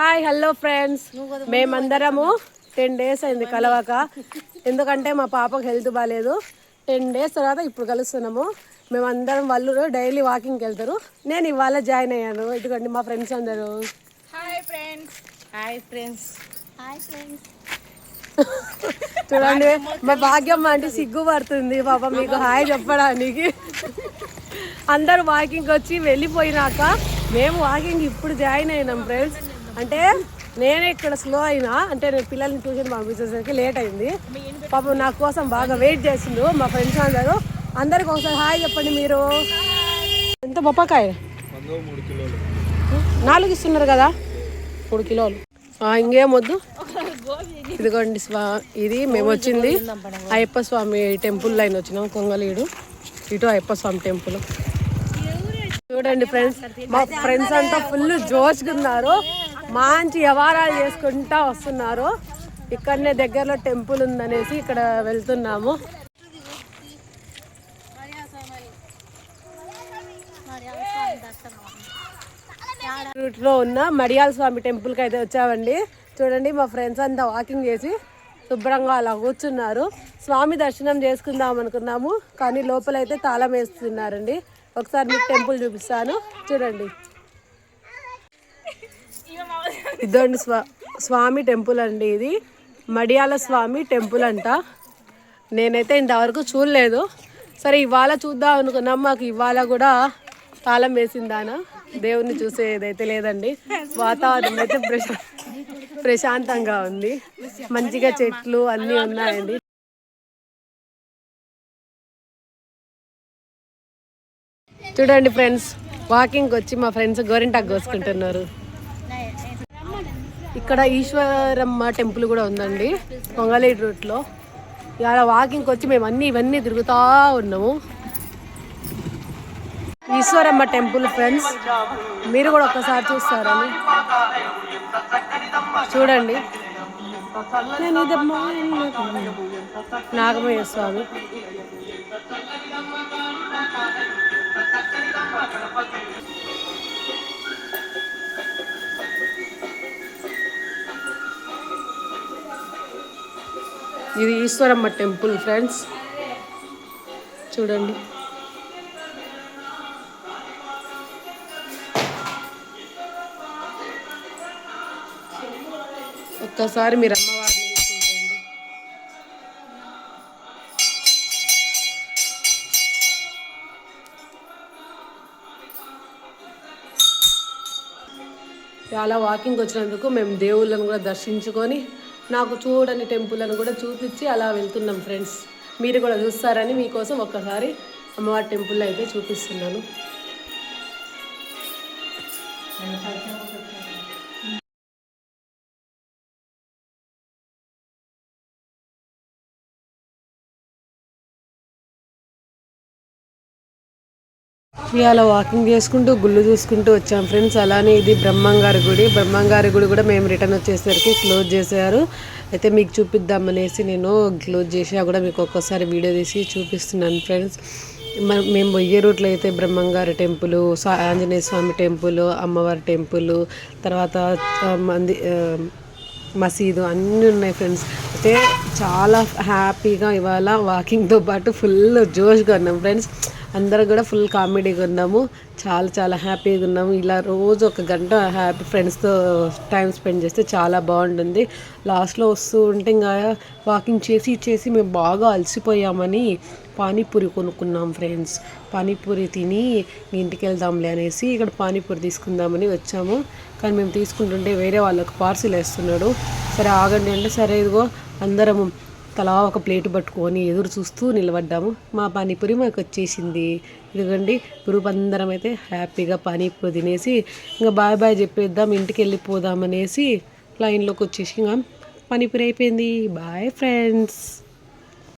Hi hello friends మేమందరము ten days అయింది కలవక. ఎందుకంటే మా పాపకు హెల్త్ బాగాలేదు టెన్ డేస్ తర్వాత ఇప్పుడు కలుస్తున్నాము. మేమందరం వాళ్ళు డైలీ వాకింగ్కి వెళ్తారు. నేను ఇవాళ జాయిన్ అయ్యాను. ఎందుకంటే మా ఫ్రెండ్స్ అందరూ. Hi friends hi friends hi friends చూడండి మా భాగ్యం అంటే సిగ్గుపడుతుంది పాప మీకు హాయ్ చెప్పడానికి. అందరూ వాకింగ్ వచ్చి వెళ్ళిపోయినాక మేము వాకింగ్ ఇప్పుడు జాయిన్ అయినాం ఫ్రెండ్స్ అంటే నేనే ఇక్కడ స్లో అయినా అంటే నేను పిల్లల్ని ట్యూషన్ పంపించేసరికి లేట్ అయింది. పాపం నా కోసం బాగా వెయిట్ చేసిండు మా ఫ్రెండ్స్ అందరూ. అందరికి ఒకసారి హాయ్ చెప్పండి మీరు. ఎంత బొప్పకాయ? నాలుగు ఇస్తున్నారు కదా? మూడు కిలోలు. ఇంకేం వద్దు. ఇదిగోండి స్వా ఇది మేము వచ్చింది అయ్యప్ప స్వామి టెంపుల్ లైన్ వచ్చినాం కొంగలీడు. ఇటు అయ్యప్ప స్వామి టెంపుల్. చూడండి ఫ్రెండ్స్ మా ఫ్రెండ్స్ అంతా ఫుల్ జోష్గా ఉన్నారు. మంచి వ్యవహారాలు చేసుకుంటా వస్తున్నారు. ఇక్కడనే దగ్గరలో టెంపుల్ ఉందనేసి ఇక్కడ వెళ్తున్నాము. రూట్లో ఉన్న మడియాల స్వామి టెంపుల్కి అయితే వచ్చామండి. చూడండి మా ఫ్రెండ్స్ అంతా వాకింగ్ చేసి శుభ్రంగా అలా కూర్చున్నారు. స్వామి దర్శనం చేసుకుందాం అనుకున్నాము కానీ లోపలైతే తాళం వేస్తున్నారండి. ఒకసారి మీకు టెంపుల్ చూపిస్తాను. చూడండి. ఇదండి స్వా స్వామి టెంపుల్ అండి ఇది. మడియాల స్వామి టెంపుల్ అంట. నేనైతే ఇంతవరకు చూడలేదు. సరే ఇవాళ చూద్దాం అనుకున్నాం. మాకు ఇవాళ కూడా తాళం వేసిందానా? దేవుణ్ణి చూసేదైతే లేదండి. వాతావరణం అయితే ప్రశా ప్రశాంతంగా ఉంది. మంచిగా చెట్లు అన్నీ ఉన్నాయండి. చూడండి ఫ్రెండ్స్ వాకింగ్కి వచ్చి మా ఫ్రెండ్స్ గోరింటాకు కోసుకుంటున్నారు. ఇక్కడ ఈశ్వరమ్మ టెంపుల్ కూడా ఉందండి పొంగలేటి రూట్లో. ఇలా వాకింగ్కి వచ్చి మేము అన్ని ఇవన్నీ తిరుగుతూ ఉన్నాము. ఈశ్వరమ్మ టెంపుల్ ఫ్రెండ్స్ మీరు కూడా ఒక్కసారి చూస్తారని. చూడండి. నేను ఇదమ్మా నాగమయ్య స్వామి. ఇది ఈశ్వరమ్మ టెంపుల్ ఫ్రెండ్స్. చూడండి. ఒక్కసారి మీరు అమ్మవారిని చూసుకుంటండి చాలా వాకింగ్ వచ్చినందుకు మేము దేవుళ్ళను కూడా దర్శించుకొని నాకు చూడని టెంపుల్ అని కూడా చూపించి అలా వెళ్తున్నాం ఫ్రెండ్స్. మీరు కూడా చూస్తారని మీకోసం ఒక్కసారి అమ్మవారి టెంపుల్ అయితే చూపిస్తున్నాను. అలా వాకింగ్ చేసుకుంటూ గుళ్ళు చూసుకుంటూ వచ్చాం ఫ్రెండ్స్. అలానే ఇది బ్రహ్మంగారి గుడి. బ్రహ్మంగారి గుడి కూడా మేము రిటర్న్ వచ్చేసరికి క్లోజ్ చేశారు. అయితే మీకు చూపిద్దామనేసి నేను క్లోజ్ చేసి కూడా మీకు ఒక్కోసారి వీడియో తీసి చూపిస్తున్నాను ఫ్రెండ్స్. మ- మేము పోయే రూట్లో అయితే బ్రహ్మంగారి టెంపుల్ ఆంజనేయ స్వామి టెంపుల్ అమ్మవారి టెంపుల్ తర్వాత మంది మసీదు అన్నీ ఉన్నాయి ఫ్రెండ్స్. అయితే చాలా హ్యాపీగా ఇవాళ వాకింగ్తో పాటు ఫుల్ జోష్గా ఉన్నాం ఫ్రెండ్స్. అందరం కూడా ఫుల్ కామెడీగా ఉన్నాము. చాలా చాలా హ్యాపీగా ఉన్నాము. ఇలా రోజు ఒక గంట హ్యాపీ ఫ్రెండ్స్తో టైం స్పెండ్ చేస్తే చాలా బాగుంటుంది. లాస్ట్లో వస్తూ ఉంటే ఇంకా వాకింగ్ చేసి చేసి మేము బాగా అలసిపోయామని పానీపూరి కొనుక్కున్నాం ఫ్రెండ్స్ పానీపూరి తిని ఇంటికి వెళ్దాంలే అనేసి ఇక్కడ పానీపూరి తీసుకుందామని వచ్చాము. కానీ మేము తీసుకుంటుంటే వేరే వాళ్ళకి పార్సిల్ వేస్తున్నాడు. సరే ఆగండి అంటే సరే ఇదిగో అందరము తలా ఒక ప్లేట్ పట్టుకొని ఎదురు చూస్తూ నిలబడ్డాము. మా పానీపూరి మాకు వచ్చేసింది. ఇదిగండి గ్రూప్ అందరం అయితే హ్యాపీగా పానీపూరి తినేసి ఇంకా బాయ్ బాయ్ చెప్పేద్దాం ఇంటికి వెళ్ళిపోదాం అనేసి లైన్లోకి వచ్చేసి ఇంకా పానీపూరి అయిపోయింది. Bye friends.